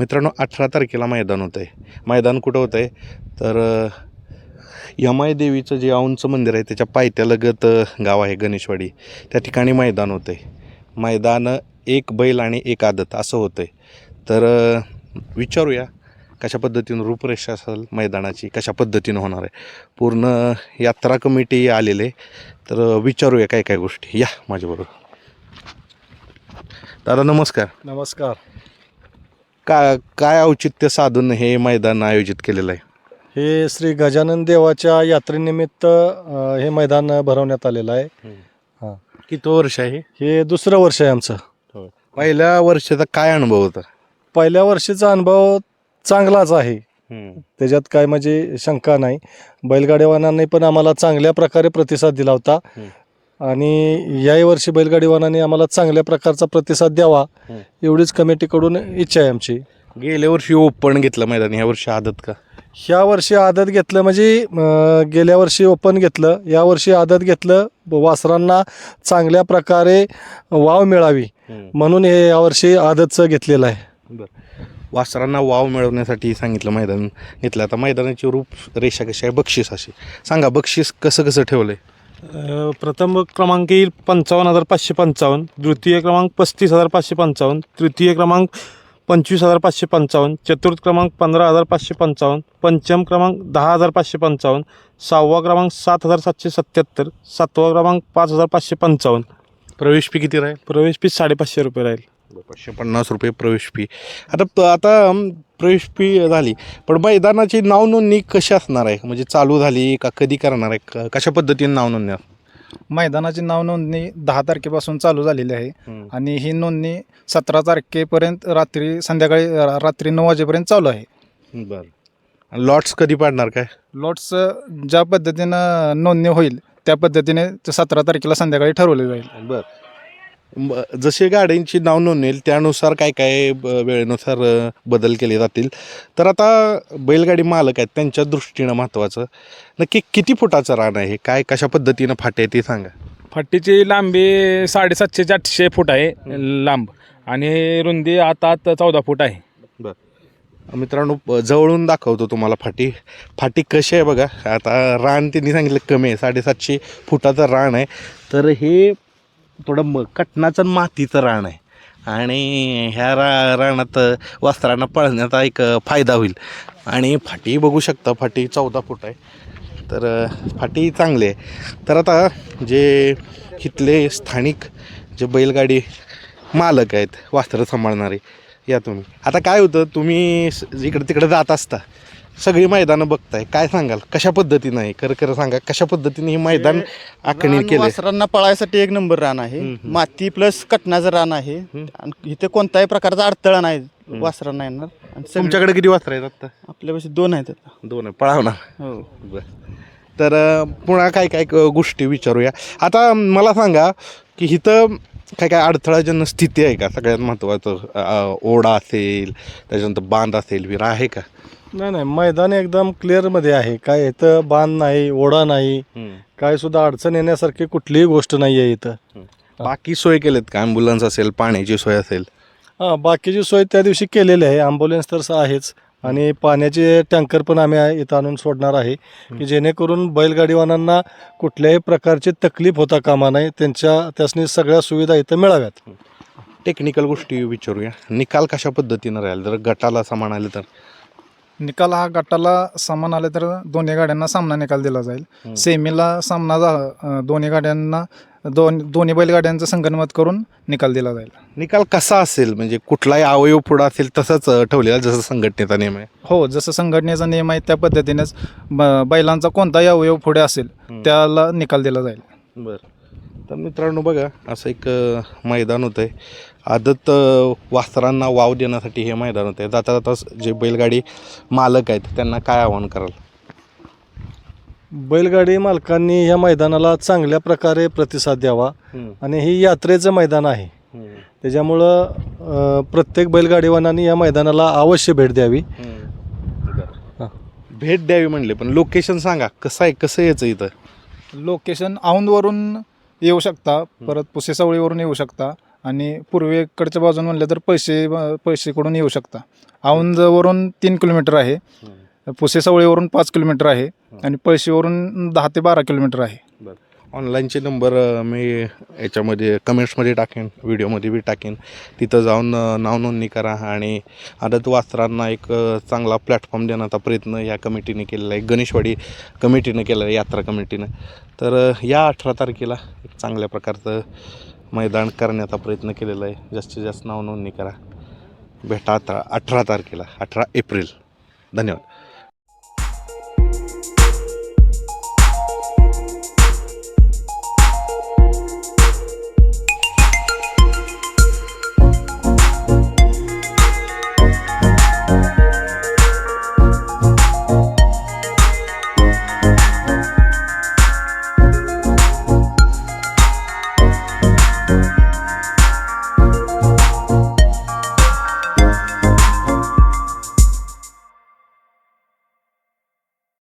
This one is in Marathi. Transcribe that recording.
मित्रांनो अठरा तारखेला मैदान होतं आहे मैदान कुठं होतं आहे तर यमाई देवीचं जे औंचं मंदिर आहे त्याच्या पायथ्यालगत गाव आहे गणेशवाडी. त्या ठिकाणी मैदान होतं आहे मैदान एक बैल आणि एक आदत असं होतं आहे तर विचारूया कशा पद्धतीनं रूपरेषा असेल मैदानाची कशा पद्धतीनं होणार आहे? पूर्ण यात्रा कमिटी आलेले तर विचारूया काय काय गोष्टी. या माझ्याबरोबर. दादा नमस्कार. नमस्कार. का काय औचित्य साधून हे मैदान आयोजित केलेलं आहे? हे श्री गजानन देवाच्या यात्रेनिमित्त अ, हे मैदान भरवण्यात आलेलं आहे. किती वर्ष आहे हे? दुसरं वर्ष आहे आमचं. पहिल्या वर्षाचा काय अनुभव होता? पहिल्या वर्षीचा अनुभव चांगलाच आहे. त्याच्यात काय म्हणजे शंका नाही. बैलगाडीवानांनी पण आम्हाला चांगल्या प्रकारे प्रतिसाद दिला होता. हम्म. आणि याही वर्षी बैलगाडीवानांनी आम्हाला चांगल्या प्रकारचा प्रतिसाद द्यावा. एवढीच कमिटीकडून इच्छा आहे आमची. गेल्या वर्षी ओपन घेतलं मैदान ह्या वर्षी आदत का? ह्या वर्षी आदत घेतलं म्हणजे गेल्या वर्षी ओपन घेतलं या वर्षी आदत घेतलं वासरांना चांगल्या प्रकारे वाव मिळावी. म्हणून हे यावर्षी आदतचं घेतलेलं आहे. वासरांना वाव मिळवण्यासाठी सांगितलं मैदान घेतलं. आता मैदानाची रूप रेषा कशी आहे? बक्षीस अशी. सांगा बक्षीस कसं कसं ठेवलंय? अ, प्रथम क्रमांक येईल पंचावन्न हजार पाचशे पंचावन्न. द्वितीय क्रमांक पस्तीस हजार पाचशे पंचावन्न. तृतीय क्रमांक पंचवीस हजार पाचशे पंचावन्न. चतुर्थ क्रमांक पंधरा हजार पाचशे पंचावन्न. पंचम क्रमांक दहा हजार पाचशे पंचावन्न. सहावा क्रमांक सात हजार सातशे सत्याहत्तर. सातवा क्रमांक पाच हजार पाचशे पंचावन्न. प्रवेश फी किती राहील? प्रवेश फी साडेपाचशे रुपये राहील. पाचशे पन्नास रुपये प्रवेश फी आता आता प्रवेश फी झाली. पण मैदानाची नाव नोंदणी कशी असणार आहे? म्हणजे चालू झाली का कधी करणार आहे? कशा पद्धतीने नाव नोंदणी मैदानाची नाव नोंदणी दहा तारखेपासून चालू झालेली आहे? आणि ही नोंदणी सतरा तारखेपर्यंत रात्री संध्याकाळी रात्री नऊ वाजेपर्यंत चालू आहे. बरं. लॉट्स कधी पाडणार काय? लॉट्स ज्या पद्धतीनं नोंदणी होईल त्या पद्धतीने सतरा तारखेला संध्याकाळी ठरवले जाईल. बर. म- जसे गाड्यांची नाव नोंदवेल त्यानुसार काय काय ब- वेळेनुसार अ, बदल केले जातील. तर आता बैलगाडी मालक आहेत त्यांच्या दृष्टीनं महत्त्वाचं नक्की किती फुटाचं रान आहे काय कशा पद्धतीनं फाटे आहे ते सांगा. फाटीची लांबी साडेसातशे ते आठशे फूट आहे लांब. आणि रुंदी आता आत चौदा फूट आहे. मित्रांनो प- जवळून दाखवतो तुम्हाला फाटी. फाटी कशी आहे बघा. आता रान त्यांनी सांगितलं कमी आहे. साडेसातशे फुटाचं रान आहे. तर हे थोडं म कटनाचं मातीचं रान आहे. आणि ह्या रा रानात वस्त्रांना पळण्याचा एक फायदा होईल. आणि फाटी बघू शकता फाटी चौदा फूट आहे. तर फाटी चांगली आहे. तर आता जे इथले स्थानिक जे बैलगाडी मालक आहेत वस्त्र सांभाळणारे या तुम्ही. आता काय होतं तुम्ही इकडे तिकडे जात असता सगळी मैदानं बघताय काय सांगाल? कशा पद्धतीनं आहे? खरं खरं सांगा कशा पद्धतीने हे मैदान आखणी केलंय? वासरांना पळायसाठी एक नंबर रान आहे. माती प्लस कटनाचं रान आहे. आणि इथे कोणताही प्रकारचा अडथळा नाही वासरांना येणार. आणि तुमच्याकडे किती वस्त्र आहेत आता? आपल्यापाशी दोन आहेत आता. दोन आहे पळावणार हो. बरं. तर पुन्हा काय काय गोष्टी विचारूया. आता मला सांगा की इथं काय काय अडथळाजन्य स्थिती आहे का? सगळ्यात महत्त्वाचं ओढा असेल त्याच्यानंतर बांध असेल विरा आहे का? नाही नाही मैदान एकदम क्लिअरमध्ये आहे. काय इथं बांध नाही ओढा नाही. काय सुद्धा अडचण येण्यासारखी कुठलीही गोष्ट नाही आहे इथं. बाकी सोय केलेत का? ॲम्ब्युलन्स असेल पाण्याची सोय असेल? हां बाकीची सोय त्या दिवशी केलेली आहे. ॲम्ब्युलन्स तर आहेच. आणि पाण्याचे टँकर पण आम्ही इथं आणून सोडणार आहे. की जेणेकरून बैलगाडीवानांना कुठल्याही प्रकारची तकलीफ होता कामा नये. त्यांच्या त्यासनी सगळ्या सुविधा इथं मिळाव्यात. टेक्निकल गोष्टी विचारूया. निकाल कशा पद्धतीनं राहील? जर गटाला समान आलं तर? निकाल हा गटाला समान आले तर दोन्ही गाड्यांना सामना निकाल दिला. जाईल. सेमीला सामना झाला दोन्ही गाड्यांना दोन दोन्ही बैलगाड्यांचं संगनमत करून निकाल दिला जाईल. निकाल कसा असेल? म्हणजे कुठलाही अवयव पुढं असेल तसंच अ, ठेवलेला जसं संघटनेचा नियम आहे. हो जसं संघटनेचा नियम आहे त्या पद्धतीनेच ब- बैलांचा कोणताही अवयव पुढे असेल. त्याला निकाल दिला जाईल. बरं. तर मित्रांनो बघा असं एक अ, मैदान होतं आहे आदत अ, वासरांना वाव देण्यासाठी हे मैदान होतं आहे जाता जाता जे बैलगाडी मालक आहेत त्यांना काय आवाहन कराल? बैलगाडी मालकांनी या मैदानाला चांगल्या प्रकारे प्रतिसाद द्यावा. आणि ही यात्रेचं मैदान आहे. त्याच्यामुळं प्रत्येक बैलगाडीवानांनी या मैदानाला अवश्य भेट द्यावी. भेट द्यावी म्हणले पण लोकेशन सांगा कसं आहे कसं यायचं इथं? लोकेशन औंधवरून येऊ शकता परत पुसेसावळीवरून येऊ शकता आणि पूर्वेकडच्या बाजून म्हणलं तर पैसे पैसेकडून येऊ शकता. औंधवरून तीन किलोमीटर आहे. पुसे सावळीवरून पाच किलोमीटर आहे आणि पैसेवरून दहा ते बारा किलोमीटर आहे. ऑनलाईनचे नंबर मी याच्यामध्ये कमेंट्समध्ये टाकेन व्हिडिओमध्ये बी टाकेन. तिथं जाऊन नाव नोंदणी करा आणि आदत वास्त्रांना एक चांगला प्लॅटफॉर्म देण्याचा प्रयत्न या कमिटीने केलेला आहे. गणेशवाडी कमिटीने केलेला आहे यात्रा कमिटीनं. तर या अठरा तारखेला एक चांगल्या प्रकारचं मैदान करण्याचा प्रयत्न केलेला आहे. जास्तीत जास्त नाव नोंदणी करा. भेटा अठरा अठरा तारखेला अठरा एप्रिल. धन्यवाद.